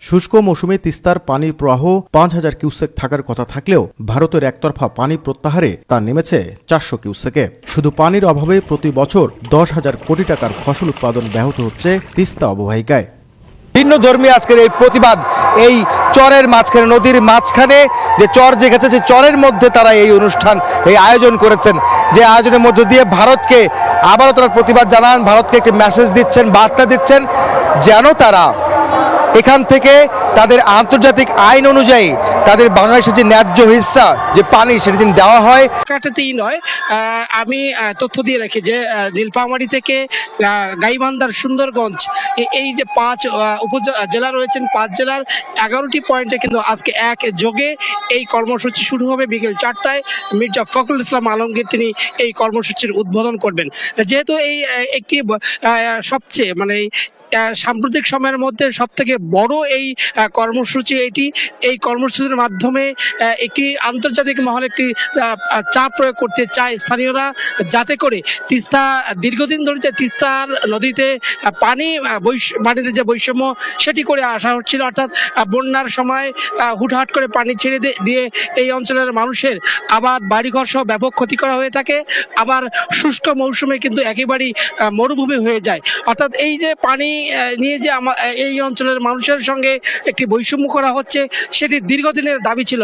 শুষ্ক মৌসুমে তিস্তার পানি প্রবাহ পাঁচ হাজার কিউসেক থাকার কথা থাকলেও ভারতের একতরফা পানি প্রত্যাহারে তা নেমেছে চারশো কিউসেকে। শুধু পানির অভাবে প্রতি বছর দশ হাজার কোটি টাকার ফসল উৎপাদন ব্যাহত হচ্ছে তিস্তা অববাহিকায়। ভিন্ন ধর্মী আজকের এই প্রতিবাদ, এই চরের মাঝখানে, নদীর মাঝখানে, যে চর জেগেছে সেই চরের মধ্যে তারা এই অনুষ্ঠান, এই আয়োজন করেছেন। যে আয়োজনের মধ্য দিয়ে ভারতকে আবারও তারা প্রতিবাদ জানান, ভারতকে একটি মেসেজ দিচ্ছেন, বার্তা দিচ্ছেন, যেন তারা এখান থেকে তাদের আন্তর্জাতিক আইন অনুযায়ী তাদের বাংলাদেশের যে ন্যায্য হিস্সা যে পানি সেটা যেন দেওয়া হয়। কাটাতেই নয় আমি তথ্য দিয়ে রাখি যে নীলফামারী থেকে গাইবান্ধার সুন্দরগঞ্জ এই যে পাঁচ উপজেলা রয়েছেন, পাঁচ জেলার এগারোটি পয়েন্টে কিন্তু আজকে এক যোগে এই কর্মসূচি শুরু হবে বিকেল চারটায়। মির্জা ফখরুল ইসলাম আলমগীর তিনি এই কর্মসূচির উদ্বোধন করবেন। যেহেতু এই একটি সবচেয়ে মানে সাম্প্রতিক সময়ের মধ্যে সব থেকে বড় এই কর্মসূচি এটি। এই কর্মসূচির মাধ্যমে একটি আন্তর্জাতিক মহলে একটি চাপ প্রয়োগ করতে চায় স্থানীয়রা। যাতে করে তিস্তা, দীর্ঘদিন ধরে যে তিস্তার নদীতে পানি পানির যে বৈষম্য, সেটি করে আসা হচ্ছিল। অর্থাৎ বন্যার সময় হুটহাট করে পানি ছেড়ে দিয়ে- এই অঞ্চলের মানুষের আবার বাড়িঘর সহ ব্যাপক ক্ষতি করা হয়ে থাকে। আবার শুষ্ক মৌসুমে কিন্তু একেবারেই মরুভূমি হয়ে যায়। অর্থাৎ এই যে পানি নিয়ে যে আমার এই অঞ্চলের মানুষের সঙ্গে একটি বৈষম্য করা হচ্ছে, সেটি দীর্ঘদিনের দাবি ছিল।